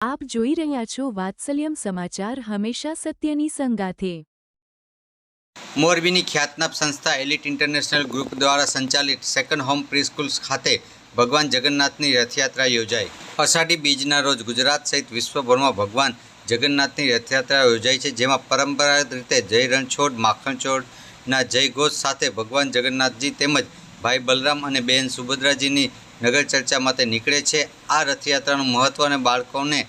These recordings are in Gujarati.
આપ જોઈ રહ્યા છો વાત્સલ્યમ સમાચાર હંમેશા સત્યની સંગાથે. મોરબીની ખ્યાતનામ સંસ્થા એલિટ ઇન્ટરનેશનલ ગ્રુપ દ્વારા સંચાલિત સેકન્ડ હોમ પ્રીસ્કૂલ ખાતે ભગવાન જગન્નાથની રથયાત્રા યોજાઈ. અષાઢી બીજના રોજ ગુજરાત સહિત વિશ્વભરમાં ભગવાન જગન્નાથની રથયાત્રા યોજાઈ છે, જેમાં પરંપરાગત રીતે જય રણછોડ માખણછોડના જય ઘોષ સાથે ભગવાન જગન્નાથજી તેમજ ભાઈ બલરામ અને બહેન સુભદ્રાજીની નગર ચર્ચા માટે નીકળે છે. આ રથયાત્રાનું મહત્ત્વ અને બાળકોને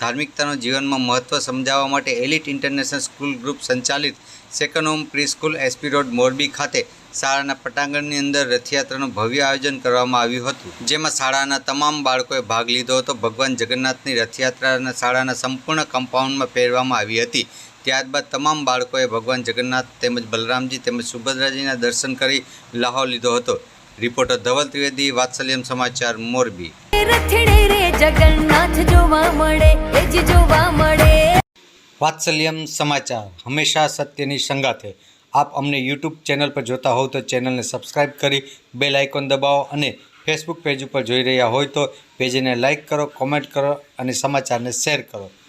ધાર્મિકતાનું જીવનમાં મહત્ત્વ સમજાવવા માટે એલિટ ઇન્ટરનેશનલ સ્કૂલ ગ્રુપ સંચાલિત second home pre school SP road Morbi ખાતે શાળાના પટાંગણની અંદર રથયાત્રાનું ભવ્ય આયોજન કરવામાં આવ્યું હતું. જેમાં શાળાના તમામ બાળકોએ ભાગ લીધો હતો. ભગવાન જગન્નાથની રથયાત્રાના શાળાના સંપૂર્ણ કમ્પાઉન્ડમાં પહેરવામાં આવી હતી. ત્યારબાદ તમામ બાળકોએ ભગવાન જગન્નાથ તેમજ બલરામજી તેમજ સુભદ્રાજીના દર્શન કરી લહાવ લીધો હતો. રિપોર્ટર ધવલ ત્રિવેદી વાત્સલ્યમ સમાચાર મોરબી. વાત્સલ્યમ સમાચાર હંમેશા સત્યની સંગાથે. આપ અમને યુટ્યુબ ચેનલ પર જોતા હોવ તો ચેનલને સબસ્ક્રાઇબ કરી બેલ આઇકોન દબાવો અને ફેસબુક પેજ ઉપર જોઈ રહ્યા હોય તો પેજને લાઇક કરો કોમેન્ટ કરો અને સમાચારને શેર કરો.